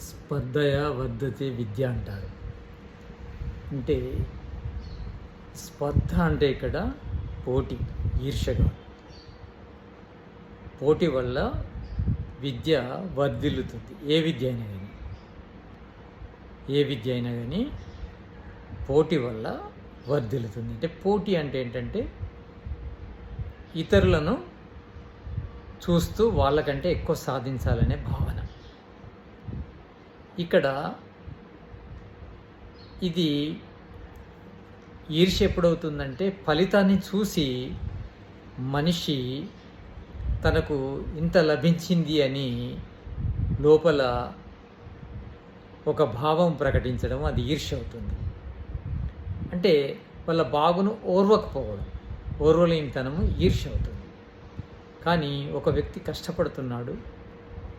స్పర్ధయ వర్ధతే విద్య అంటారు. అంటే స్పర్ధ అంటే ఇక్కడ పోటీ ఈర్షగా. పోటీ వల్ల విద్య వర్ధిల్లుతుంది. ఏ విద్య అయినా కానీ. ఏ విద్య అయినా కానీ పోటీ వల్ల వర్ధిల్లుతుంది. అంటే పోటీ అంటే ఏంటంటే ఇతరులను చూస్తూ వాళ్ళకంటే ఎక్కువ సాధించాలనే భావన. ఇక్కడ ఇది ఈర్ష్య ఎప్పుడవుతుందంటే ఫలితాన్ని చూసి మనిషి తనకు ఇంత లభించింది అని లోపల ఒక భావం ప్రకటించడం అది ఈర్ష్య అవుతుంది. అంటే వాళ్ళ బాగును ఓర్వకపోవడం ఓర్వలేనితనము ఈర్ష్య అవుతుంది. కానీ ఒక వ్యక్తి కష్టపడుతున్నాడు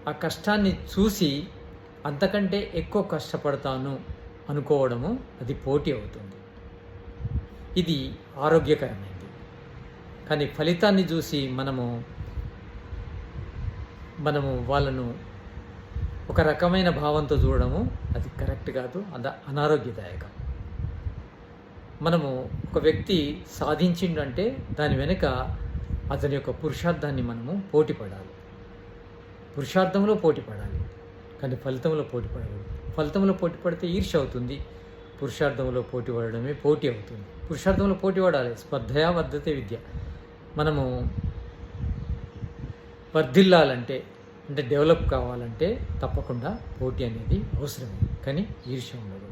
ఆ కష్టాన్ని చూసి అంతకంటే ఎక్కువ కష్టపడతాను అనుకోవడము అది పోటీ అవుతుంది. ఇది ఆరోగ్యకరమైనది కానీ ఫలితాన్ని చూసి మనము మనము వాళ్ళను ఒక రకమైన భావంతో చూడడము అది కరెక్ట్ కాదు అది అనారోగ్యదాయకం. మనము ఒక వ్యక్తి సాధించిండంటే దాని వెనుక అతని యొక్క పురుషార్థాన్ని మనము పోటీ పడాలి. పురుషార్థంలో పోటీ పడాలి. కానీ ఫలితంలో పోటీ పడకూడదు ఫలితంలో పోటీ పడితే ఈర్ష అవుతుంది. పురుషార్థంలో పోటీ పడడమే పోటీ అవుతుంది. పురుషార్థంలో పోటీ పడాలి. స్పర్ధయా వర్ధతే విద్య. మనము వర్ధిల్లాలంటే అంటే డెవలప్ కావాలంటే తప్పకుండా పోటీ అనేది అవసరమే. కానీ ఈర్ష్య ఉండదు.